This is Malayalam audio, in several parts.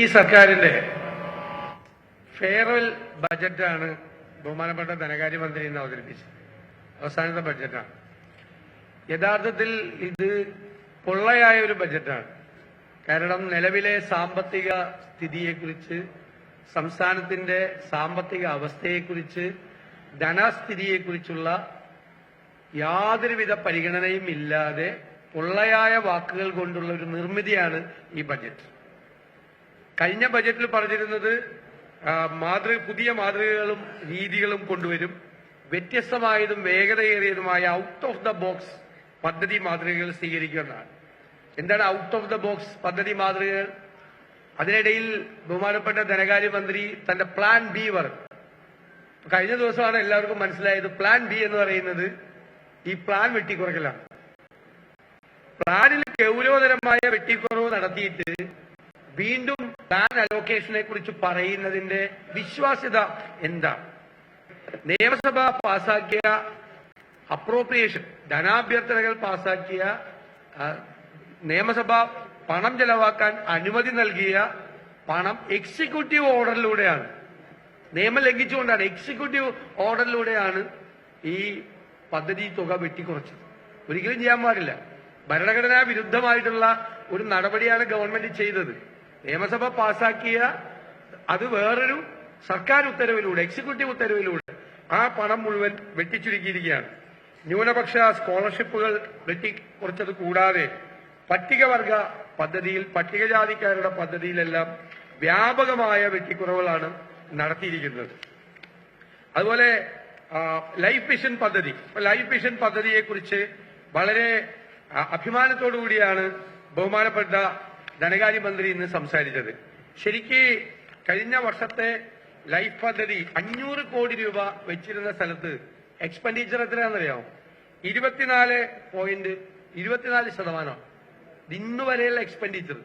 ഈ സർക്കാരിന്റെ ഫെയർവെൽ ബജറ്റാണ് ബഹുമാനപ്പെട്ട ധനകാര്യമന്ത്രി ഇന്ന് അവതരിപ്പിച്ചത്. അവസാനത്തെ ബജറ്റാണ്. യഥാർത്ഥത്തിൽ ഇത് പൊള്ളയായ ഒരു ബജറ്റാണ്. കാരണം നിലവിലെ സാമ്പത്തിക സ്ഥിതിയെക്കുറിച്ച് സംസ്ഥാനത്തിന്റെ സാമ്പത്തിക അവസ്ഥയെക്കുറിച്ച് ധനസ്ഥിതിയെക്കുറിച്ചുള്ള യാതൊരുവിധ പരിഗണനയും ഇല്ലാതെ പൊള്ളയായ വാക്കുകൾ കൊണ്ടുള്ള ഒരു നിർമ്മിതിയാണ് ഈ ബജറ്റ്. കഴിഞ്ഞ ബജറ്റിൽ പറഞ്ഞിരുന്നത് മാതൃ പുതിയ മാതൃകകളും രീതികളും കൊണ്ടുവരും. വ്യത്യസ്തമായതും വേഗതയേറിയതുമായ ഔട്ട് ഓഫ് ദ ബോക്സ് പദ്ധതി മാതൃകകൾ സ്വീകരിക്കുമെന്നാണ് എന്താണ് ഔട്ട് ഓഫ് ദ ബോക്സ് പദ്ധതി മാതൃകകൾ? അതിനിടയിൽ ബഹുമാനപ്പെട്ട ധനകാര്യമന്ത്രി തന്റെ പ്ലാൻ ബി പറഞ്ഞു. കഴിഞ്ഞ ദിവസമാണ് എല്ലാവർക്കും മനസ്സിലായത് പ്ലാൻ ബി എന്ന് പറയുന്നത് ഈ പ്ലാൻ വെട്ടിക്കുറക്കലാണ് പ്ലാനിൽ ഗൗരവതരമായ വെട്ടിക്കുറവ് നടത്തിയിട്ട് വീണ്ടും പ്ലാൻ അലോക്കേഷനെ കുറിച്ച് പറയുന്നതിന്റെ വിശ്വാസ്യത എന്താ? നിയമസഭ പാസാക്കിയ അപ്രോപ്രിയേഷൻ ധനാഭ്യർത്ഥനകൾ പാസാക്കിയ നിയമസഭ പണം ചെലവാക്കാൻ അനുമതി നൽകിയ പണം എക്സിക്യൂട്ടീവ് ഓർഡറിലൂടെയാണ് നിയമം ലംഘിച്ചുകൊണ്ടാണ് എക്സിക്യൂട്ടീവ് ഓർഡറിലൂടെയാണ് ഈ പദ്ധതി തുക വെട്ടിക്കുറച്ചത്. ഒരിക്കലും ചെയ്യാൻ പാടില്ല. ഭരണഘടനാ വിരുദ്ധമായിട്ടുള്ള ഒരു നടപടിയാണ് ഗവൺമെന്റ് ചെയ്തത്. നിയമസഭ പാസാക്കിയ അത് വേറൊരു സർക്കാർ ഉത്തരവിലൂടെ എക്സിക്യൂട്ടീവ് ഉത്തരവിലൂടെ ആ പണം മുഴുവൻ വെട്ടിച്ചുരുക്കിയിരിക്കുകയാണ്. ന്യൂനപക്ഷ സ്കോളർഷിപ്പുകൾ വെട്ടിക്കുറച്ചത് കൂടാതെ പട്ടികവർഗ പദ്ധതിയിൽ പട്ടികജാതിക്കാരുടെ പദ്ധതിയിലെല്ലാം വ്യാപകമായ വെട്ടിക്കുറവുകളാണ് നടത്തിയിരിക്കുന്നത്. അതുപോലെ ലൈഫ് മിഷൻ പദ്ധതി. ലൈഫ് മിഷൻ പദ്ധതിയെക്കുറിച്ച് വളരെ അഭിമാനത്തോടു കൂടിയാണ് ബഹുമാനപ്പെട്ട ധനകാര്യമന്ത്രി ഇന്ന് സംസാരിച്ചത്. ശരിക്ക് കഴിഞ്ഞ വർഷത്തെ ലൈഫ് പദ്ധതി അഞ്ഞൂറ് കോടി രൂപ വെച്ചിരുന്ന സ്ഥലത്ത് എക്സ്പെൻഡിച്ചർ എത്രയാണെന്നറിയാമോ? ഇരുപത്തിനാല് പോയിന്റ് ഇരുപത്തിനാല് ശതമാനമാണ് ഇന്ന് വരെയുള്ള എക്സ്പെൻഡിച്ചർ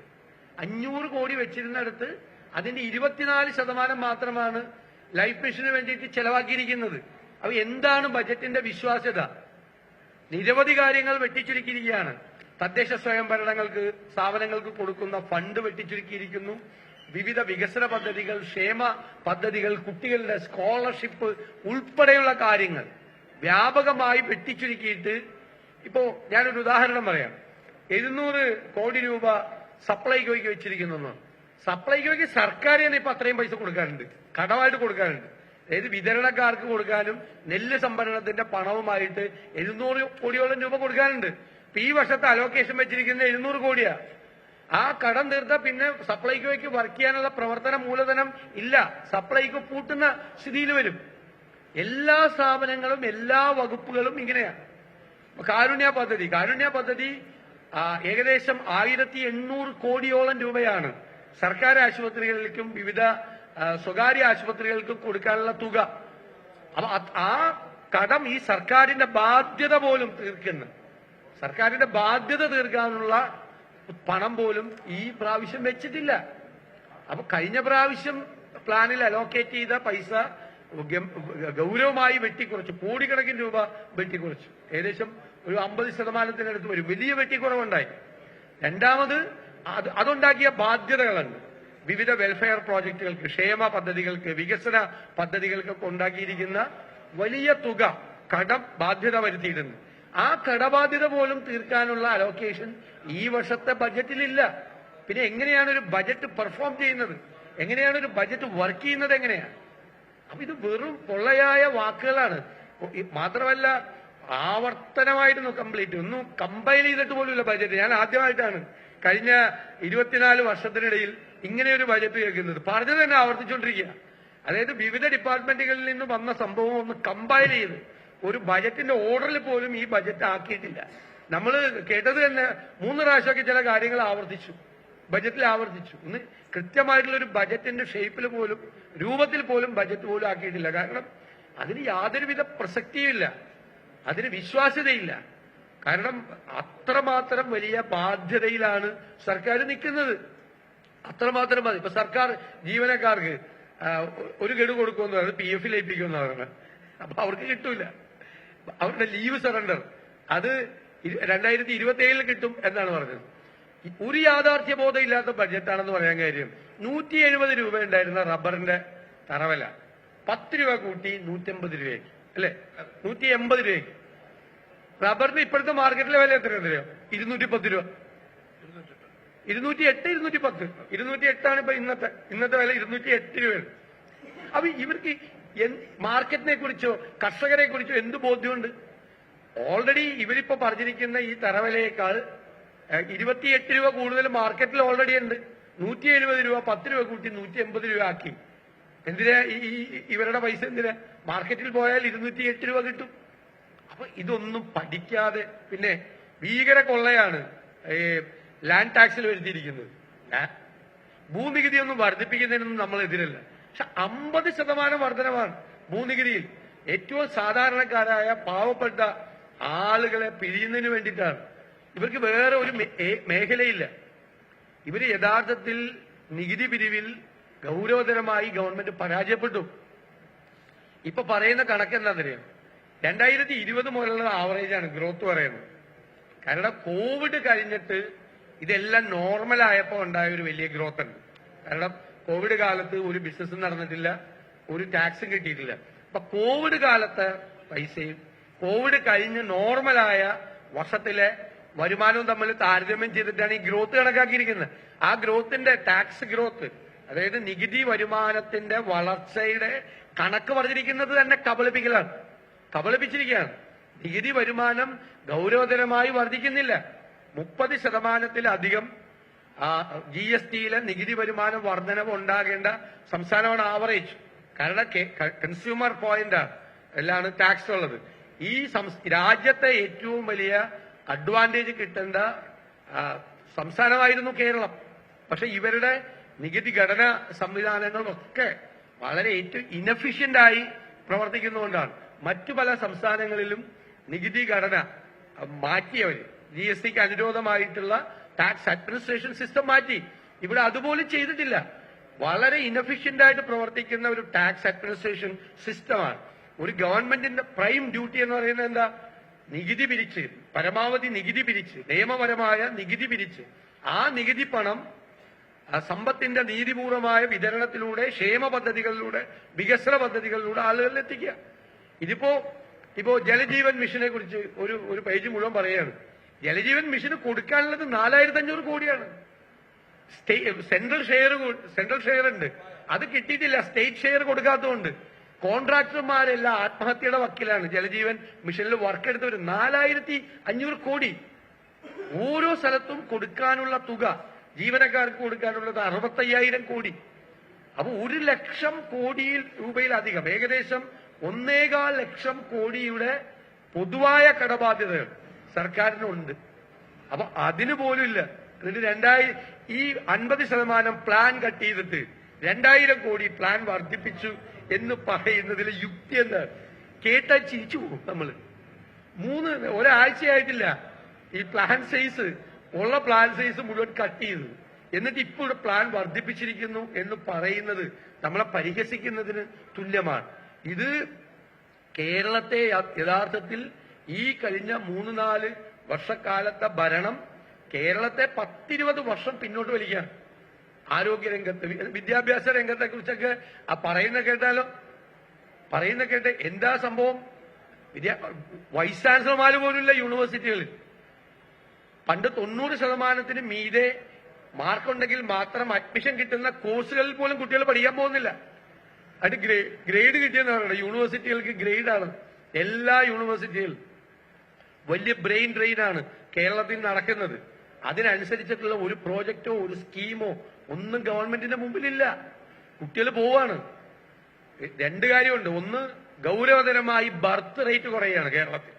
അഞ്ഞൂറ് കോടി വെച്ചിരുന്നിടത്ത് അതിന്റെ ഇരുപത്തിനാല് ശതമാനം മാത്രമാണ് ലൈഫ് മിഷന് വേണ്ടിയിട്ട് ചെലവാക്കിയിരിക്കുന്നത്. അപ്പൊ എന്താണ് ബജറ്റിന്റെ വിശ്വാസ്യത? നിരവധി കാര്യങ്ങൾ വെട്ടിച്ചുരുക്കിയിരിക്കുകയാണ്. തദ്ദേശ സ്വയംഭരണങ്ങൾക്ക് സ്ഥാപനങ്ങൾക്ക് കൊടുക്കുന്ന ഫണ്ട് വെട്ടിച്ചുരുക്കിയിരിക്കുന്നു. വിവിധ വികസന പദ്ധതികൾ ക്ഷേമ പദ്ധതികൾ കുട്ടികളുടെ സ്കോളർഷിപ്പ് ഉൾപ്പെടെയുള്ള കാര്യങ്ങൾ വ്യാപകമായി വെട്ടിച്ചുരുക്കിയിട്ട് ഇപ്പോ ഞാനൊരു ഉദാഹരണം പറയാം. എഴുന്നൂറ് കോടി രൂപ സപ്ലൈകോയ്ക്ക് വെച്ചിരിക്കുന്നു സപ്ലൈകോയ്ക്ക് സർക്കാർ തന്നെ ഇപ്പൊ അത്രയും പൈസ കൊടുക്കാറുണ്ട് കടമായിട്ട് കൊടുക്കാറുണ്ട് അതായത് വിതരണക്കാർക്ക് കൊടുക്കാനും നെല്ല് സംഭരണത്തിന്റെ പണവുമായിട്ട് എഴുന്നൂറ് കോടിയോളം രൂപ കൊടുക്കാനുണ്ട്. ഈ വർഷത്തെ അലോക്കേഷൻ വെച്ചിരിക്കുന്ന എഴുന്നൂറ് കോടിയാ. ആ കടം തീർത്ത പിന്നെ സപ്ലൈകോയ്ക്ക് വർക്ക് ചെയ്യാനുള്ള പ്രവർത്തന മൂലധനം ഇല്ല. സപ്ലൈകോ പൂട്ടുന്ന സ്ഥിതിയിൽ വരും. എല്ലാ സ്ഥാപനങ്ങളും എല്ലാ വകുപ്പുകളും ഇങ്ങനെയാണ് കാരുണ്യ പദ്ധതി. കാരുണ്യ പദ്ധതി ഏകദേശം ആയിരത്തി എണ്ണൂറ് കോടിയോളം രൂപയാണ്. സർക്കാർ ആശുപത്രികളിലേക്കും വിവിധ സ്വകാര്യ ആശുപത്രികൾക്കും കൊടുക്കാനുള്ള തുക. അപ്പൊ ആ കടം ഈ സർക്കാരിന്റെ ബാധ്യത പോലും തീർക്കുന്നു. സർക്കാരിന്റെ ബാധ്യത തീർക്കാനുള്ള പണം പോലും ഈ പ്രാവശ്യം വെച്ചിട്ടില്ല. അപ്പൊ കഴിഞ്ഞ പ്രാവശ്യം പ്ലാനിൽ അലോക്കേറ്റ് ചെയ്ത പൈസ ഗൗരവമായി വെട്ടിക്കുറച്ചു. കോടിക്കണക്കിന് രൂപ വെട്ടിക്കുറച്ചു. ഏകദേശം ഒരു അമ്പത് ശതമാനത്തിനടുത്ത് വരും. വലിയ വെട്ടിക്കുറവുണ്ടായി. രണ്ടാമത് അത് അതുണ്ടാക്കിയ ബാധ്യതകളുണ്ട്. വിവിധ വെൽഫെയർ പ്രോജക്റ്റുകൾക്ക് ക്ഷേമ പദ്ധതികൾക്ക് വികസന പദ്ധതികൾക്കൊക്കെ ഉണ്ടാക്കിയിരിക്കുന്ന വലിയ തുക കടം ബാധ്യത വരുത്തിയിട്ടുണ്ട്. ആ കടബാധ്യത പോലും തീർക്കാനുള്ള അലോക്കേഷൻ ഈ വർഷത്തെ ബജറ്റിലില്ല പിന്നെ എങ്ങനെയാണ് ഒരു ബജറ്റ് പെർഫോം ചെയ്യുന്നത്? എങ്ങനെയാണ് ഒരു ബജറ്റ് വർക്ക് ചെയ്യുന്നത് എങ്ങനെയാണ് അപ്പൊ ഇത് വെറും പൊള്ളയായ വാക്കുകളാണ്. മാത്രമല്ല ആവർത്തനമായിരുന്നു കംപ്ലീറ്റ് ഒന്നും കമ്പൈൻ ചെയ്തിട്ട് പോലുമില്ല ബജറ്റ് ഞാൻ ആദ്യമായിട്ടാണ് കഴിഞ്ഞ ഇരുപത്തിനാല് വർഷത്തിനിടയിൽ ഇങ്ങനെ ഒരു ബജറ്റ് കേൾക്കുന്നത്. പറഞ്ഞത് തന്നെ ആവർത്തിച്ചുകൊണ്ടിരിക്കുക അതായത് വിവിധ ഡിപ്പാർട്ട്മെന്റുകളിൽ നിന്ന് വന്ന സംഭവം ഒന്ന് കമ്പൈൻ ചെയ്ത് ഒരു ബജറ്റിന്റെ ഓർഡറിൽ പോലും ഈ ബജറ്റ് ആക്കിയിട്ടില്ല. നമ്മൾ കേട്ടത് തന്നെ മൂന്ന് പ്രാവശ്യമൊക്കെ ചില കാര്യങ്ങൾ ആവർത്തിച്ചു. ബജറ്റിൽ ആവർത്തിച്ചു. ഒന്ന് കൃത്യമായിട്ടുള്ള ഒരു ബജറ്റിന്റെ ഷേപ്പിൽ പോലും രൂപത്തിൽ പോലും ബജറ്റ് പോലും ആക്കിയിട്ടില്ല. കാരണം അതിന് യാതൊരുവിധ പ്രസക്തിയുമില്ല അതിന് വിശ്വാസ്യതയില്ല. കാരണം അത്രമാത്രം വലിയ ബാധ്യതയിലാണ് സർക്കാർ നിൽക്കുന്നത്. അത്രമാത്രം മതി. ഇപ്പൊ സർക്കാർ ജീവനക്കാർക്ക് ഒരു ഗഡു കൊടുക്കുമെന്ന് പറയുന്നത് പി എഫിൽ ലയിപ്പിക്കുമെന്ന് പറയുന്നത്. അപ്പൊ അവർക്ക് കിട്ടൂല. അവരുടെ ലീവ് സറണ്ടർ. അത് രണ്ടായിരത്തി ഇരുപത്തി ഏഴിൽ കിട്ടും എന്നാണ് പറഞ്ഞത്. ഒരു യാഥാർത്ഥ്യ ബോധം ഇല്ലാത്ത ബഡ്ജറ്റാണെന്ന് പറയാൻ കാര്യം. നൂറ്റി എഴുപത് രൂപ ഉണ്ടായിരുന്ന റബ്ബറിന്റെ തറവല. പത്ത് രൂപ കൂട്ടി നൂറ്റമ്പത് രൂപയ്ക്ക്. അല്ലെ? നൂറ്റി എൺപത് രൂപയ്ക്ക്. റബ്ബറിന് ഇപ്പോഴത്തെ മാർക്കറ്റിലെ വില എത്ര എത്രയോ ഇരുന്നൂറ്റി പത്ത് രൂപ. ഇരുന്നൂറ്റി എട്ട് ഇരുന്നൂറ്റി പത്ത് ഇരുന്നൂറ്റി എട്ടാണ് ഇപ്പൊ ഇന്നത്തെ ഇന്നത്തെ വില ഇരുന്നൂറ്റി എട്ട് രൂപയാണ്. അപ്പൊ ഇവർക്ക് മാർക്കറ്റിനെ കുറിച്ചോ കർഷകരെ കുറിച്ചോ എന്ത് ബോധ്യമുണ്ട്? ഓൾറെഡി ഇവരിപ്പോ പറഞ്ഞിരിക്കുന്ന ഈ തറവിലയേക്കാൾ ഇരുപത്തിയെട്ട് രൂപ കൂടുതൽ മാർക്കറ്റിൽ ഓൾറെഡി ഉണ്ട്. നൂറ്റി എഴുപത് രൂപ പത്ത് രൂപ കൂട്ടി നൂറ്റി എൺപത് രൂപ ആക്കി. എന്തിനാ ഈ ഇവരുടെ പൈസ എന്തിനാ? മാർക്കറ്റിൽ പോയാൽ ഇരുന്നൂറ്റി എട്ട് രൂപ കിട്ടും. അപ്പൊ ഇതൊന്നും പഠിക്കാതെ പിന്നെ ഭീകര കൊള്ളയാണ് ലാൻഡ് ടാക്സിൽ വരുത്തിയിരിക്കുന്നത്. ലാ- ഭൂനികുതി ഒന്നും വർദ്ധിപ്പിക്കുന്നതിനൊന്നും നമ്മൾ എതിരല്ല പക്ഷെ അമ്പത് ശതമാനം വർധനമാണ് മൂന്നിഗിരിയിൽ. ഏറ്റവും സാധാരണക്കാരായ പാവപ്പെട്ട ആളുകളെ പിരിയുന്നതിന് വേണ്ടിയിട്ടാണ്. ഇവർക്ക് വേറെ ഒരു മേഖലയില്ല. ഇവർ യഥാർത്ഥത്തിൽ നികുതി പിരിവിൽ ഗൗരവതരമായി ഗവൺമെന്റ് പരാജയപ്പെട്ടു. ഇപ്പൊ പറയുന്ന കണക്ക് എന്താണെന്നറിയാം രണ്ടായിരത്തി ഇരുപത് മുതലുള്ള ആവറേജാണ് ഗ്രോത്ത് പറയുന്നത്. കാരണം കോവിഡ് കഴിഞ്ഞിട്ട് ഇതെല്ലാം നോർമൽ ആയപ്പോ ഉണ്ടായ ഒരു വലിയ ഗ്രോത്ത് ഉണ്ട്. കാരണം കോവിഡ് കാലത്ത് ഒരു ബിസിനസ് നടന്നിട്ടില്ല ഒരു ടാക്സും കിട്ടിയിട്ടില്ല. അപ്പൊ കോവിഡ് കാലത്ത് പൈസയും കോവിഡ് കഴിഞ്ഞ് നോർമലായ വർഷത്തിലെ വരുമാനവും തമ്മിൽ താരതമ്യം ചെയ്തിട്ടാണ് ഈ ഗ്രോത്ത് കണക്കാക്കിയിരിക്കുന്നത്. ആ ഗ്രോത്തിന്റെ ടാക്സ് ഗ്രോത്ത് അതായത് നികുതി വരുമാനത്തിന്റെ വളർച്ചയുടെ കണക്ക് പറഞ്ഞിരിക്കുന്നത് തന്നെ കബളിപ്പിക്കലാണ്. കബളിപ്പിച്ചിരിക്കുകയാണ്. നികുതി വരുമാനം ഗൗരവതരമായി വർദ്ധിക്കുന്നില്ല. മുപ്പത് ശതമാനത്തിലധികം ജി എസ് ടിയിലെ നികുതി വരുമാനം വർധനവ് ഉണ്ടാകേണ്ട സംസ്ഥാനമാണ് ആവറേജ് കാരണം കൺസ്യൂമർ പോയിന്റ് എല്ലാണ് ടാക്സ് ഉള്ളത്. ഈ രാജ്യത്തെ ഏറ്റവും വലിയ അഡ്വാന്റേജ് കിട്ടേണ്ട സംസ്ഥാനമായിരുന്നു കേരളം. പക്ഷെ ഇവരുടെ നികുതി ഘടന സംവിധാനങ്ങളൊക്കെ വളരെ ഏറ്റവും ഇനഫിഷ്യന്റ് ആയി പ്രവർത്തിക്കുന്നതുകൊണ്ടാണ്. മറ്റു പല സംസ്ഥാനങ്ങളിലും നികുതി ഘടന മാറ്റിയവര് ജി എസ് ടിക്ക് അനുരോധമായിട്ടുള്ള ടാക്സ് അഡ്മിനിസ്ട്രേഷൻ സിസ്റ്റം മാറ്റി. ഇവിടെ അതുപോലും ചെയ്തിട്ടില്ല. വളരെ ഇനഫിഷ്യന്റ് ആയിട്ട് പ്രവർത്തിക്കുന്ന ഒരു ടാക്സ് അഡ്മിനിസ്ട്രേഷൻ സിസ്റ്റമാണ് ഒരു ഗവൺമെന്റിന്റെ പ്രൈം ഡ്യൂട്ടി എന്ന് പറയുന്നത് എന്താ? നികുതി പിരിച്ച് പരമാവധി നികുതി പിരിച്ച് നിയമപരമായ നികുതി പിരിച്ച്. ആ നികുതി പണം സമ്പത്തിന്റെ നീതിപൂർവമായ വിതരണത്തിലൂടെ ക്ഷേമ പദ്ധതികളിലൂടെ വികസന പദ്ധതികളിലൂടെ ആളുകളിൽ എത്തിക്കുക. ഇതിപ്പോ ഇപ്പോ ജലജീവൻ മിഷനെ കുറിച്ച് ഒരു ഒരു പേജ് മുഴുവൻ പറയാണ് ജലജീവൻ മിഷന് കൊടുക്കാനുള്ളത് നാലായിരത്തി അഞ്ഞൂറ് കോടിയാണ് സെൻട്രൽ ഷെയർ സെൻട്രൽ ഷെയർ ഉണ്ട്. അത് കിട്ടിയിട്ടില്ല. State share കൊടുക്കാത്തതുകൊണ്ട്. കോൺട്രാക്ടർമാരെല്ലാം ആത്മഹത്യയുടെ വക്കിലാണ്. ജലജീവൻ മിഷനിൽ വർക്ക് എടുത്തവർ നാലായിരത്തി അഞ്ഞൂറ് കോടി. ഓരോ സ്ഥലത്തും കൊടുക്കാനുള്ള തുക ജീവനക്കാർക്ക് കൊടുക്കാനുള്ളത് അറുപത്തയ്യായിരം കോടി. അപ്പൊ ഒരു ലക്ഷം കോടിയിൽ രൂപയിലധികം ഏകദേശം ഒന്നേകാൽ ലക്ഷം കോടിയുടെ പൊതുവായ കടബാധ്യതകൾ. സർക്കാരിനുണ്ട്. അപ്പൊ അതിന് പോലും ഇല്ല എന്നിട്ട് രണ്ടായി ഈ അൻപത് ശതമാനം പ്ലാൻ കട്ട് ചെയ്തിട്ട് രണ്ടായിരം കോടി പ്ലാൻ വർദ്ധിപ്പിച്ചു എന്ന് പറയുന്നതിലെ യുക്തി എന്ന് കേട്ടാൽ ചിരിച്ചു പോകും നമ്മൾ. മൂന്ന് ഒരാഴ്ചയായിട്ടില്ല ഈ പ്ലാൻ സൈസ് ഉള്ള പ്ലാൻ സൈസ് മുഴുവൻ കട്ട് ചെയ്ത്. എന്നിട്ട് ഇപ്പോൾ പ്ലാൻ വർദ്ധിപ്പിച്ചിരിക്കുന്നു എന്ന് പറയുന്നത് നമ്മളെ പരിഹസിക്കുന്നതിന് തുല്യമാണ്. ഇത് കേരളത്തെ യഥാർത്ഥത്തിൽ ഈ കഴിഞ്ഞ മൂന്ന് നാല് വർഷക്കാലത്തെ ഭരണം കേരളത്തെ പത്തിരുപത് വർഷം പിന്നോട്ട് വലിക്കുകയാണ്. ആരോഗ്യ രംഗത്ത് വിദ്യാഭ്യാസ രംഗത്തെ കുറിച്ചൊക്കെ ആ പറയുന്ന കേട്ടാലോ? പറയുന്ന കേട്ട് എന്താ സംഭവം? വൈസ് ചാൻസലർമാർ പോലുമില്ല യൂണിവേഴ്സിറ്റികളിൽ. പണ്ട് തൊണ്ണൂറ് ശതമാനത്തിന് മീതെ മാർക്കുണ്ടെങ്കിൽ മാത്രം അഡ്മിഷൻ കിട്ടുന്ന കോഴ്സുകളിൽ പോലും കുട്ടികൾ പഠിക്കാൻ പോകുന്നില്ല. അത് ഗ്രേഡ് കിട്ടിയെന്ന് പറയുന്നത് യൂണിവേഴ്സിറ്റികൾക്ക് ഗ്രേഡാണ്. എല്ലാ യൂണിവേഴ്സിറ്റികളും വലിയ ബ്രെയിൻ ഡ്രെയിൻ ആണ് കേരളത്തിൽ നടക്കുന്നത്. അതിനനുസരിച്ചിട്ടുള്ള ഒരു പ്രോജക്റ്റോ ഒരു സ്കീമോ ഒന്നും ഗവൺമെന്റിന്റെ മുമ്പിലില്ല. കുട്ടികൾ പോവാണ്. രണ്ട് കാര്യമുണ്ട്. ഒന്ന് ഗൗരവതരമായി ബർത്ത് റേറ്റ് കുറയാണ് കേരളത്തിൽ.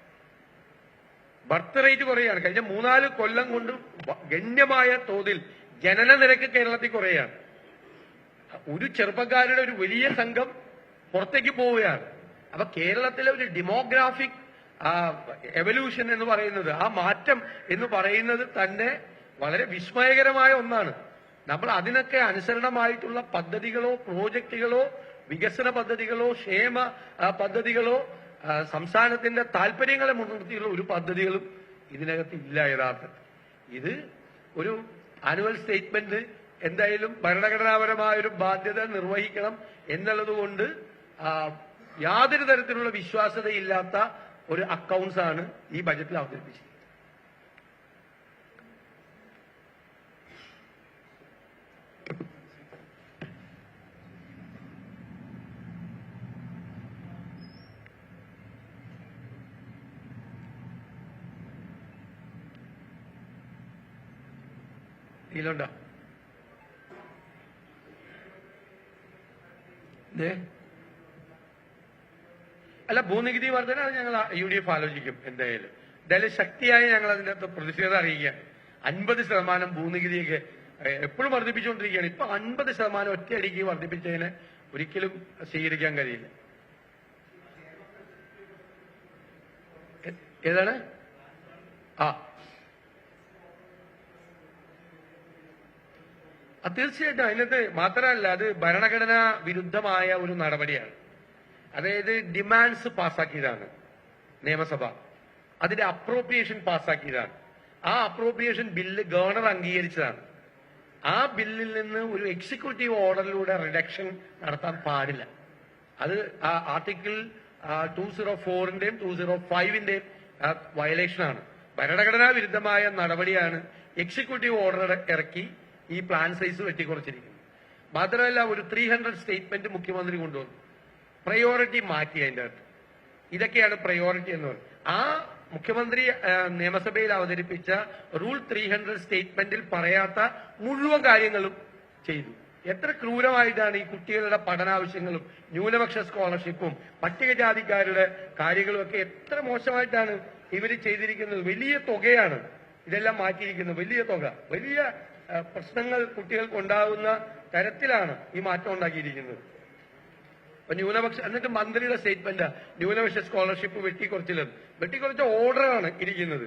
ബർത്ത് റേറ്റ് കുറയാണ്. കഴിഞ്ഞ മൂന്നാൽ കൊല്ലം കൊണ്ട് ഗണ്യമായ തോതിൽ ജനന നിരക്ക് കേരളത്തിൽ കുറയാണ്. ഒരു ചെറുപ്പക്കാരുടെ ഒരു വലിയ സംഘം പുറത്തേക്ക് പോവുകയാണ്. അപ്പൊ കേരളത്തിലെ ഒരു ഡെമോഗ്രാഫിക് എവല്യൂഷൻ എന്ന് പറയുന്നത് ആ മാറ്റം എന്ന് പറയുന്നത് തന്നെ വളരെ വിസ്മയകരമായ ഒന്നാണ്. നമ്മൾ അതിനൊക്കെ അനുസരണമായിട്ടുള്ള പദ്ധതികളോ പ്രോജക്റ്റുകളോ വികസന പദ്ധതികളോ ക്ഷേമ ആ, പദ്ധതികളോ ആ, സംസ്ഥാനത്തിന്റെ താല്പര്യങ്ങളെ മുൻനിർത്തിയുള്ള ഒരു പദ്ധതികളും ഇതിനകത്ത് ഇല്ല യഥാർത്ഥത്തിൽ. ഇത് ഒരു ആനുവൽ സ്റ്റേറ്റ്മെന്റ് എന്തായാലും ഭരണഘടനാപരമായ ഒരു ബാധ്യത നിർവഹിക്കണം എന്നുള്ളത് കൊണ്ട് ആ, യാതൊരു തരത്തിലുള്ള വിശ്വാസ്യതയില്ലാത്ത ഒരു അക്കൗണ്ട്സ് ആണ് ഈ ബജറ്റിൽ അവതരിപ്പിച്ചത് ഇതിലുണ്ടോ ദേ. അല്ല ഭൂനികുതി വർധന അത് ഞങ്ങൾ യു ഡി എഫ് ആലോചിക്കും എന്തായാലും. എന്തായാലും ശക്തിയായി ഞങ്ങൾ അതിന്റെ അകത്ത് പ്രതിഷേധം അറിയിക്കുകയാണ്. അൻപത് ശതമാനം ഭൂനികുതിയൊക്കെ എപ്പോഴും വർദ്ധിപ്പിച്ചുകൊണ്ടിരിക്കുകയാണ്. ഇപ്പൊ അൻപത് ശതമാനം ഒറ്റയടിക്ക് വർദ്ധിപ്പിച്ചതിന് ഒരിക്കലും സ്വീകരിക്കാൻ കഴിയില്ല. ഏതാണ്? ആ തീർച്ചയായിട്ടും അതിനകത്ത് മാത്രമല്ല അത് ഭരണഘടനാ വിരുദ്ധമായ ഒരു നടപടിയാണ്. അതായത് ഡിമാൻഡ്സ് പാസ്സാക്കിയതാണ് നിയമസഭ. അതിന്റെ അപ്രോപ്രിയേഷൻ പാസ്സാക്കിയതാണ്. ആ അപ്രോപ്രിയേഷൻ ബില്ല് ഗവർണർ അംഗീകരിച്ചതാണ്. ആ ബില്ലിൽ നിന്ന് ഒരു എക്സിക്യൂട്ടീവ് ഓർഡറിലൂടെ റിഡക്ഷൻ നടത്താൻ പാടില്ല. അത് ആ ആർട്ടിക്കിൾ ടു സീറോ ഫോറിന്റെയും ടു സീറോ ഫൈവിന്റെയും വയലേഷനാണ് ഭരണഘടനാ വിരുദ്ധമായ നടപടിയാണ് എക്സിക്യൂട്ടീവ് ഓർഡർ ഇറക്കി ഈ പ്ലാൻ സൈസ് വെട്ടിക്കുറച്ചിരിക്കുന്നത്. മാത്രമല്ല ഒരു ത്രീ ഹൺഡ്രഡ് സ്റ്റേറ്റ്മെന്റ് മുഖ്യമന്ത്രി കൊണ്ടുവന്നു. പ്രയോറിറ്റി മാറ്റി അതിന്റെ അകത്ത്. ഇതൊക്കെയാണ് പ്രയോറിറ്റി എന്ന് പറയുന്നത്. ആ മുഖ്യമന്ത്രി നിയമസഭയിൽ അവതരിപ്പിച്ച റൂൾ ത്രീ ഹൺഡ്രഡ് സ്റ്റേറ്റ്മെന്റിൽ പറയാത്ത മുഴുവൻ കാര്യങ്ങളും ചെയ്തു. എത്ര ക്രൂരമായിട്ടാണ് ഈ കുട്ടികളുടെ പഠനാവശ്യങ്ങളും ന്യൂനപക്ഷ സ്കോളർഷിപ്പും പട്ടികജാതിക്കാരുടെ കാര്യങ്ങളും ഒക്കെ എത്ര മോശമായിട്ടാണ് ഇവർ ചെയ്തിരിക്കുന്നത്. വലിയ തുകയാണ് ഇതെല്ലാം മാറ്റിയിരിക്കുന്നത്. വലിയ തുക. വലിയ പ്രശ്നങ്ങൾ കുട്ടികൾക്ക് ഉണ്ടാകുന്ന തരത്തിലാണ് ഈ മാറ്റം ഉണ്ടാക്കിയിരിക്കുന്നത്. അപ്പൊ ന്യൂനപക്ഷ എന്നിട്ട് മന്ത്രിയുടെ സ്റ്റേറ്റ്മെന്റ്. ന്യൂനപക്ഷ സ്കോളർഷിപ്പ് വെട്ടിക്കുറച്ചിലും. വെട്ടിക്കുറച്ച ഓർഡറാണ് ഇരിക്കുന്നത്.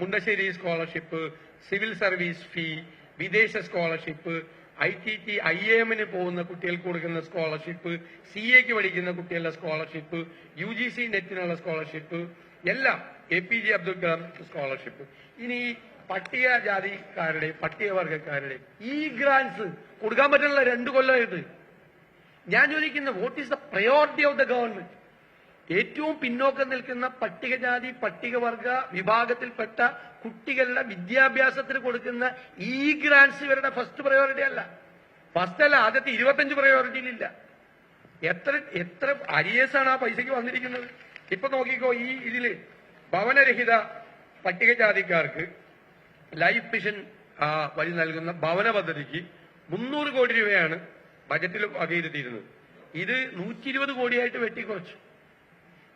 Mundassery scholarship civil service fee വിദേശ scholarship I T T I എമ്മിന് പോകുന്ന കുട്ടികൾക്ക് കൊടുക്കുന്ന സ്കോളർഷിപ്പ് സി എക്ക് പഠിക്കുന്ന കുട്ടികളുടെ സ്കോളർഷിപ്പ് യു ജി സി നെറ്റിനുള്ള സ്കോളർഷിപ്പ് എല്ലാം A P J Abdul Kalam scholarship. ഇനി പട്ടിക ജാതിക്കാരുടെ പട്ടികവർഗക്കാരുടെ ഈ ഗ്രാൻസ് കൊടുക്കാൻ പറ്റുന്ന രണ്ടു കൊല്ലമായിട്ട് ഞാൻ ചോദിക്കുന്നത് what is the priority of the government ഏറ്റവും പിന്നോക്കം നിൽക്കുന്ന പട്ടികജാതി പട്ടികവർഗ വിഭാഗത്തിൽപ്പെട്ട കുട്ടികളുടെ വിദ്യാഭ്യാസത്തിന് കൊടുക്കുന്ന ഈ ഗ്രാൻസ് ഇവരുടെ ഫസ്റ്റ് പ്രയോറിറ്റി അല്ല. ഫസ്റ്റ് അല്ല ആദ്യത്തെ ഇരുപത്തഞ്ച് പ്രയോറിറ്റിയിലില്ല എത്ര എത്ര അരിയേഴ്സ് ആണ് ആ പൈസയ്ക്ക് വന്നിരിക്കുന്നത്? ഇപ്പൊ നോക്കിക്കോ ഈ ഇതിൽ ഭവനരഹിത പട്ടികജാതിക്കാർക്ക് ലൈഫ് മിഷൻ വഴി നൽകുന്ന ഭവന പദ്ധതിക്ക് മുന്നൂറ് കോടി രൂപയാണ് ബജറ്റിൽ വകയിരുത്തിയിരുന്നത് ഇത് നൂറ്റി ഇരുപത് കോടിയായിട്ട് വെട്ടിക്കുറച്ചു.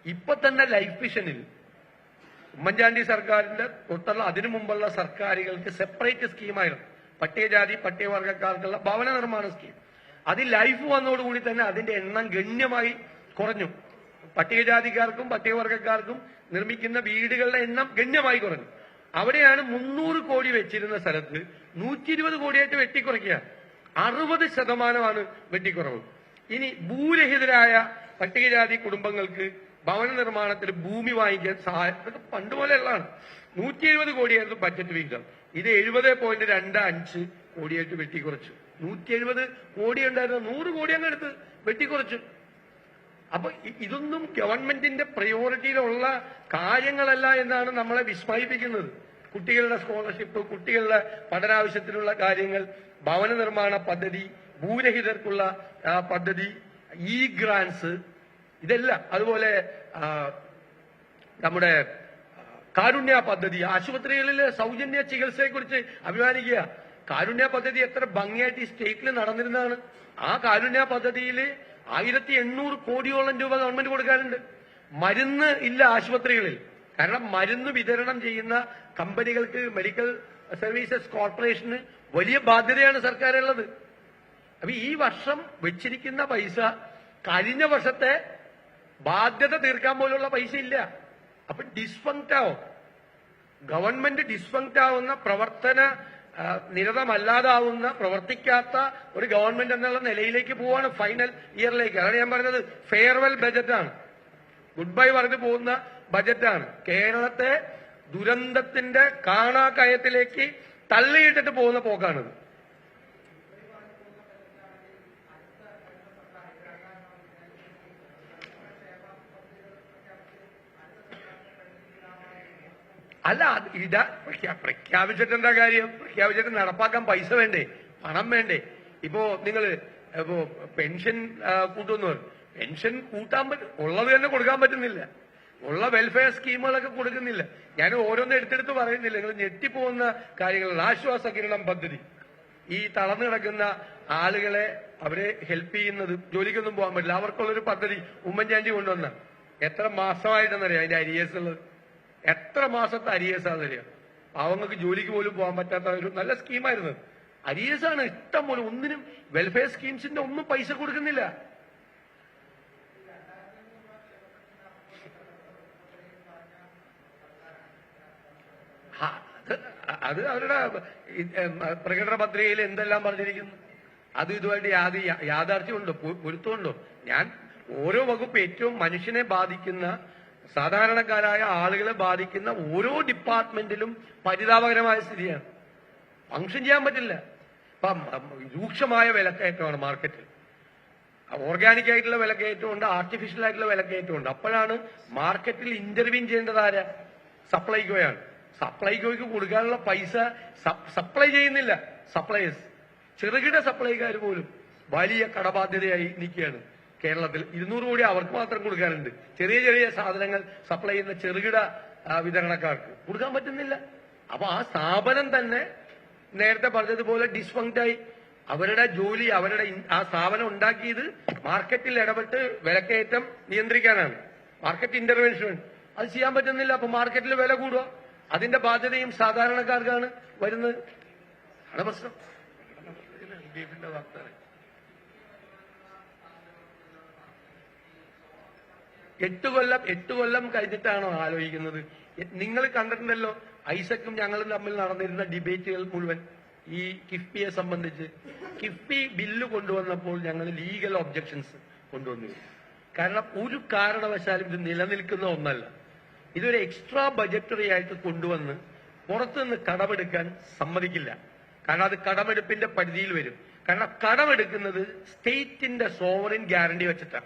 ഇപ്പൊ തന്നെ ലൈഫ് മിഷനിൽ ഉമ്മൻചാണ്ടി സർക്കാരിന്റെ തൊട്ടുള്ള അതിനു മുമ്പുള്ള സർക്കാരുകൾക്ക് സെപ്പറേറ്റ് സ്കീമായിരുന്നു. പട്ടികജാതി പട്ടികവർഗക്കാർക്കുള്ള ഭവന നിർമ്മാണ സ്കീം. അത് ലൈഫ് വന്നതോടുകൂടി തന്നെ അതിന്റെ എണ്ണം ഗണ്യമായി കുറഞ്ഞു. പട്ടികജാതിക്കാർക്കും പട്ടികവർഗക്കാർക്കും നിർമ്മിക്കുന്ന വീടുകളുടെ എണ്ണം ഗണ്യമായി കുറഞ്ഞു. അവിടെയാണ് മുന്നൂറ് കോടി വെച്ചിരുന്ന സ്ഥലത്ത് നൂറ്റി ഇരുപത് കോടിയായിട്ട് വെട്ടിക്കുറയ്ക്കുക അറുപത് ശതമാനമാണ് വെട്ടിക്കുറവ്. ഇനി ഭൂരഹിതരായ പട്ടികജാതി കുടുംബങ്ങൾക്ക് ഭവന നിർമ്മാണത്തിൽ ഭൂമി വാങ്ങിക്കാൻ സഹായം. പണ്ട് പോലെയുള്ളതാണ്. നൂറ്റി എഴുപത് കോടിയായിരുന്നു ബഡ്ജറ്റ് വിഹിതം ഇത് എഴുപത് പോയിന്റ് രണ്ട് അഞ്ച് കോടിയായിട്ട് വെട്ടിക്കുറച്ചു. നൂറ്റി എഴുപത് കോടി ഉണ്ടായിരുന്നു നൂറ് കോടി അങ്ങ് എടുത്ത് വെട്ടിക്കുറച്ചു. അപ്പൊ ഇതൊന്നും ഗവൺമെന്റിന്റെ പ്രയോറിറ്റിയിലുള്ള കാര്യങ്ങളല്ല എന്നാണ് നമ്മളെ വിസ്മയിപ്പിക്കുന്നത്. കുട്ടികളുടെ സ്കോളർഷിപ്പ് കുട്ടികളുടെ പഠനാവശ്യത്തിനുള്ള കാര്യങ്ങൾ ഭവന നിർമ്മാണ പദ്ധതി ഭൂരഹിതർക്കുള്ള പദ്ധതി ഇ ഗ്രാൻസ് ഇതെല്ലാം അതുപോലെ നമ്മുടെ കാരുണ്യ പദ്ധതി ആശുപത്രികളിലെ സൗജന്യ ചികിത്സയെക്കുറിച്ച് അഭിമാനിക്കുക. കാരുണ്യ പദ്ധതി എത്ര ഭംഗിയായിട്ട് ഈ സ്റ്റേറ്റിൽ നടന്നിരുന്നതാണ്. ആ കാരുണ്യ പദ്ധതിയിൽ ആയിരത്തി എണ്ണൂറ് കോടിയോളം രൂപ ഗവൺമെന്റ് കൊടുക്കാറുണ്ട്. മരുന്ന് ഇല്ല ആശുപത്രികളിൽ. കാരണം മരുന്ന് വിതരണം ചെയ്യുന്ന കമ്പനികൾക്ക് മെഡിക്കൽ സർവീസസ് കോർപ്പറേഷന് വലിയ ബാധ്യതയാണ് സർക്കാരുള്ളത്. അപ്പൊ ഈ വർഷം വെച്ചിരിക്കുന്ന പൈസ കഴിഞ്ഞ വർഷത്തെ ബാധ്യത തീർക്കാൻ പോലുള്ള പൈസ ഇല്ല. അപ്പൊ ഡിസ്ഫങ്ക്റ്റ് ആവും. ഗവൺമെന്റ് ഡിസ്ഫങ്ക്റ്റ് ആവുന്ന പ്രവർത്തന നിരതമല്ലാതാവുന്ന പ്രവർത്തിക്കാത്ത ഒരു ഗവൺമെന്റ് എന്നുള്ള നിലയിലേക്ക് പോവാണ് ഫൈനൽ ഇയറിലേക്ക് അതാണ് ഞാൻ പറഞ്ഞത്. ഫെയർവെൽ ബജറ്റാണ് ഗുഡ് ബൈ പറഞ്ഞു പോകുന്ന ബജറ്റാണ് കേരളത്തെ ദുരന്തത്തിന്റെ കാണാക്കയത്തിലേക്ക് തള്ളിയിട്ടിട്ട് പോകുന്ന പോക്കാണിത്. അല്ല ഇതാ പ്രഖ്യാ- പ്രഖ്യാപിച്ചിട്ട് എന്താ കാര്യം? പ്രഖ്യാപിച്ചിട്ട് നടപ്പാക്കാൻ പൈസ വേണ്ടേ? പണം വേണ്ടേ? ഇപ്പോ നിങ്ങൾ ഇപ്പോ പെൻഷൻ കൂട്ടുന്നവർ പെൻഷൻ കൂട്ടാൻ പറ്റും ഉള്ളത് തന്നെ കൊടുക്കാൻ പറ്റുന്നില്ല. ഉള്ള വെൽഫെയർ സ്കീമുകളൊക്കെ കൊടുക്കുന്നില്ല. ഞാൻ ഓരോന്ന് എടുത്തെടുത്ത് പറയുന്നില്ല. നിങ്ങൾ ഞെട്ടിപ്പോകുന്ന കാര്യങ്ങളാണ് ആശ്വാസ കിരണം പദ്ധതി. ഈ തളർന്നു കിടക്കുന്ന ആളുകളെ അവരെ ഹെൽപ്പ് ചെയ്യുന്നത് ജോലിക്കൊന്നും പോകാൻ പറ്റില്ല. അവർക്കുള്ളൊരു പദ്ധതി ഉമ്മൻചാണ്ടി കൊണ്ടുവന്ന. എത്ര മാസമായിട്ടെന്നറിയാം അതിന്റെ അരിയേഴ്സ് ഉള്ളത്. എത്ര മാസത്തെ അരിയേഴ്സ് ആണെന്നറിയാം. പാവങ്ങൾക്ക് ജോലിക്ക് പോലും പോകാൻ പറ്റാത്ത ഒരു നല്ല സ്കീമായിരുന്നു അരിയേഴ്സ് ആണ് ഇഷ്ടം പോലെ. ഒന്നിനും വെൽഫെയർ സ്കീംസിന്റെ ഒന്നും പൈസ കൊടുക്കുന്നില്ല ആ, അത് അവരുടെ പ്രകടന പത്രികയിൽ എന്തെല്ലാം പറഞ്ഞിരിക്കുന്നു? അത് ഇതുമായിട്ട് യാതി യാഥാർത്ഥ്യമുണ്ടോ? പൊരുത്തമുണ്ടോ? ഞാൻ ഓരോ വകുപ്പ് ഏറ്റവും മനുഷ്യനെ ബാധിക്കുന്ന സാധാരണക്കാരായ ആളുകളെ ബാധിക്കുന്ന ഓരോ ഡിപ്പാർട്ട്മെന്റിലും പരിതാപകരമായ സ്ഥിതിയാണ്. ഫംഗ്ഷൻ ചെയ്യാൻ പറ്റില്ല. ഇപ്പം രൂക്ഷമായ വിലക്കയറ്റമാണ് മാർക്കറ്റിൽ. ഓർഗാനിക് ആയിട്ടുള്ള വിലക്കയറ്റമുണ്ട് ആർട്ടിഫിഷ്യൽ ആയിട്ടുള്ള വിലക്കയറ്റമുണ്ട്. അപ്പോഴാണ് മാർക്കറ്റിൽ ഇന്റർവ്യൂ ചെയ്യേണ്ടത് ആരാ? സപ്ലൈകോയാണ്. സപ്ലൈകോയ്ക്ക് കൊടുക്കാനുള്ള പൈസ സപ്ലൈ ചെയ്യുന്നില്ല. സപ്ലൈസ് ചെറുകിട സപ്ലൈക്കാർ പോലും വലിയ കടബാധ്യതയായി നിൽക്കുകയാണ്. കേരളത്തിൽ ഇരുന്നൂറ് കോടി അവർക്ക് മാത്രം കൊടുക്കാനുണ്ട്. ചെറിയ ചെറിയ സാധനങ്ങൾ സപ്ലൈ ചെയ്യുന്ന ചെറുകിട വിതരണക്കാർക്ക് കൊടുക്കാൻ പറ്റുന്നില്ല. അപ്പൊ ആ സ്ഥാപനം തന്നെ നേരത്തെ പറഞ്ഞതുപോലെ ഡിസ്ഫങ്ക്റ്റായി അവരുടെ ജോലി അവരുടെ ആ സ്ഥാപനം ഉണ്ടാക്കിയത് മാർക്കറ്റിൽ ഇടപെട്ട് വിലക്കയറ്റം നിയന്ത്രിക്കാനാണ്. മാർക്കറ്റ് ഇന്റർവെൻഷൻ അത് ചെയ്യാൻ പറ്റുന്നില്ല. അപ്പൊ മാർക്കറ്റിൽ വില കൂടുക. അതിന്റെ ബാധ്യതയും സാധാരണക്കാർക്കാണ് വരുന്നത്. അതാണ് പ്രശ്നം. എട്ട് കൊല്ലം എട്ട് കൊല്ലം കഴിഞ്ഞിട്ടാണോ ആലോചിക്കുന്നത്? നിങ്ങൾ കണ്ടിട്ടുണ്ടല്ലോ ഐസക്കും ഞങ്ങളും തമ്മിൽ നടന്നിരുന്ന ഡിബേറ്റുകൾ മുഴുവൻ ഈ കിഫ്ബിയെ സംബന്ധിച്ച്. കിഫ്ബി ബില്ല് കൊണ്ടുവന്നപ്പോൾ ഞങ്ങൾ ലീഗൽ ഒബ്ജക്ഷൻസ് കൊണ്ടുവന്നിരുന്നു. കാരണം ഒരു കാരണവശാലും ഇത് നിലനിൽക്കുന്ന ഒന്നല്ല. ഇതൊരു എക്സ്ട്രാ ബജറ്ററി ആയിട്ട് കൊണ്ടുവന്ന് പുറത്തുനിന്ന് കടമെടുക്കാൻ സമ്മതിക്കില്ല. കാരണം അത് കടമെടുപ്പിന്റെ പരിധിയിൽ വരും. കാരണം കടമെടുക്കുന്നത് സ്റ്റേറ്റിന്റെ സോവറിൻ ഗ്യാരണ്ടി വെച്ചിട്ടാണ്.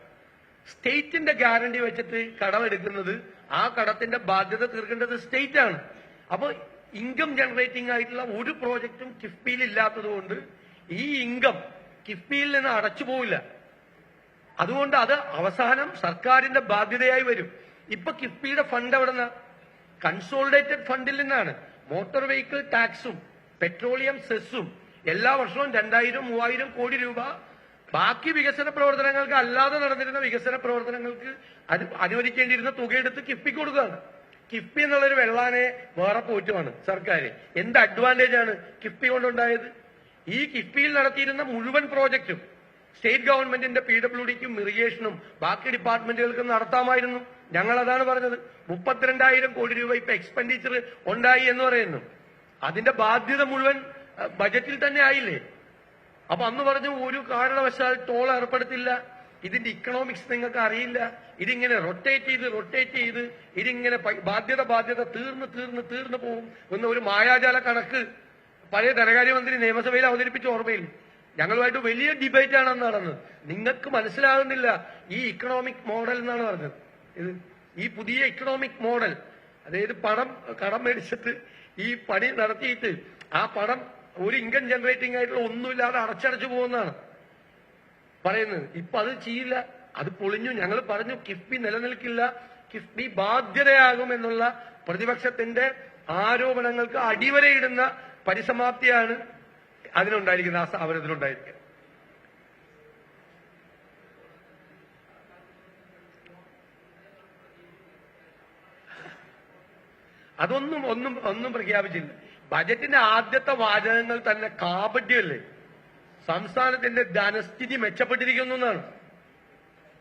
സ്റ്റേറ്റിന്റെ ഗ്യാരണ്ടി വെച്ചിട്ട് കടമെടുക്കുന്നത് ആ കടത്തിന്റെ ബാധ്യത തീർക്കേണ്ടത് സ്റ്റേറ്റ് ആണ് അപ്പോൾ ഇൻകം ജനറേറ്റിംഗ് ആയിട്ടുള്ള ഒരു പ്രോജക്റ്റും കിഫ്ബിയിൽ ഇല്ലാത്തതുകൊണ്ട് ഈ ഇൻകം കിഫ്ബിയിൽ നിന്ന് അടച്ചു പോവില്ല. അതുകൊണ്ട് അത് അവസാനം സർക്കാരിന്റെ ബാധ്യതയായി വരും. ഇപ്പൊ കിഫ്ബിയുടെ ഫണ്ട് എവിടെ കൺസോളിഡേറ്റഡ് ഫണ്ടിൽ നിന്നാണ്. മോട്ടോർ വെഹിക്കിൾ ടാക്സും പെട്രോളിയം സെസ്സും എല്ലാ വർഷവും രണ്ടായിരം മൂവായിരം കോടി രൂപ ബാക്കി വികസന പ്രവർത്തനങ്ങൾക്ക് അല്ലാതെ നടന്നിരുന്ന വികസന പ്രവർത്തനങ്ങൾക്ക് അത് അനുവദിക്കേണ്ടിയിരുന്ന തുകയെടുത്ത് കിഫ്ബി കൊടുക്കുകയാണ്. കിഫ്ബി എന്നുള്ളൊരു വെള്ളാനെ വേറെ പോറ്റുമാണ് സർക്കാർ എന്ത് അഡ്വാന്റേജ് ആണ് കിഫ്ബി കൊണ്ടുണ്ടായത്? ഈ കിഫ്ബിയിൽ നടത്തിയിരുന്ന മുഴുവൻ പ്രോജക്റ്റും സ്റ്റേറ്റ് ഗവൺമെന്റിന്റെ പി ഡബ്ല്യു ഡിക്കും ഇറിഗേഷനും ബാക്കി ഡിപ്പാർട്ട്മെന്റുകൾക്കും നടത്താമായിരുന്നു. ഞങ്ങൾ അതാണ് പറഞ്ഞത്. മുപ്പത്തിരണ്ടായിരം കോടി രൂപ ഇപ്പൊ എക്സ്പെൻഡിച്ചർ ഉണ്ടായി എന്ന് പറയുന്നു. അതിന്റെ ബാധ്യത മുഴുവൻ ബജറ്റിൽ തന്നെ ആയില്ലേ? അപ്പൊ അന്ന് പറഞ്ഞു ഒരു കാരണവശാൽ ടോൾ ഏർപ്പെടുത്തില്ല. ഇതിന്റെ ഇക്കണോമിക്സ് നിങ്ങൾക്ക് അറിയില്ല. ഇതിങ്ങനെ റൊട്ടേറ്റ് ചെയ്ത് റൊട്ടേറ്റ് ചെയ്ത് ഇതിങ്ങനെ ബാധ്യത ബാധ്യത തീർന്ന് തീർന്ന് തീർന്ന് പോകും എന്ന ഒരു മായാജാല കണക്ക് പഴയ ധനകാര്യമന്ത്രി നിയമസഭയിൽ അവതരിപ്പിച്ച ഓർമ്മയിൽ ഞങ്ങളുമായിട്ട് വലിയ ഡിബേറ്റ് ആണ് നടന്നത്. നിങ്ങൾക്ക് മനസ്സിലാകുന്നില്ല ഈ ഇക്കണോമിക് മോഡൽ എന്നാണ് പറഞ്ഞത്. ഇത് ഈ പുതിയ ഇക്കണോമിക് മോഡൽ അതായത് പണം കടം മേടിച്ചിട്ട് ഈ പണി നടത്തിയിട്ട് ആ പണം ഒരു ഇൻകം ജനറേറ്റിംഗ് ആയിട്ടുള്ള ഒന്നുമില്ലാതെ അടച്ചടച്ചു പോകുന്നതാണ് പറയുന്നത്. ഇപ്പൊ അത് ചെയ്യില്ല അത് പൊളിഞ്ഞു. ഞങ്ങൾ പറഞ്ഞു കിഫ്ബി നിലനിൽക്കില്ല കിഫ്ബി ബാധ്യതയാകും എന്നുള്ള പ്രതിപക്ഷത്തിന്റെ ആരോപണങ്ങൾക്ക് അടിവരയിടുന്ന പരിസമാപ്തിയാണ് അതിനുണ്ടായിരിക്കുന്നത് ആ സ്ഥാപനത്തിനുണ്ടായിരിക്കുക അതൊന്നും ഒന്നും ഒന്നും പ്രഖ്യാപിച്ചില്ല. ബജറ്റിന്റെ ആദ്യത്തെ വാചകങ്ങൾ തന്നെ കാപട്യമല്ലേ സംസ്ഥാനത്തിന്റെ ധനസ്ഥിതി മെച്ചപ്പെട്ടിരിക്കുന്നു എന്നാണ്.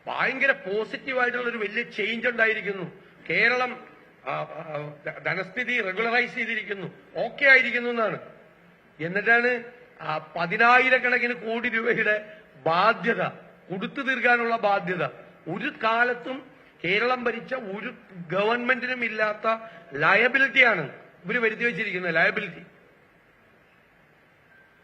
ഭയങ്കര പോസിറ്റീവായിട്ടുള്ള ഒരു വലിയ ചേഞ്ച് ഉണ്ടായിരിക്കുന്നു. കേരളം ധനസ്ഥിതി റെഗുലറൈസ് ചെയ്തിരിക്കുന്നു. ഓക്കെ ആയിരിക്കുന്നു എന്നാണ്. എന്നിട്ടാണ് പതിനായിരക്കണക്കിന് കോടി രൂപയുടെ ബാധ്യത കൊടുത്തു തീർക്കാനുള്ള ബാധ്യത. ഒരു കാലത്തും കേരളം ഭരിച്ച ഒരു ഗവൺമെന്റിനും ഇല്ലാത്ത ലയബിലിറ്റിയാണ് ഇവർ വരുത്തി വെച്ചിരിക്കുന്നത് ലയബിലിറ്റി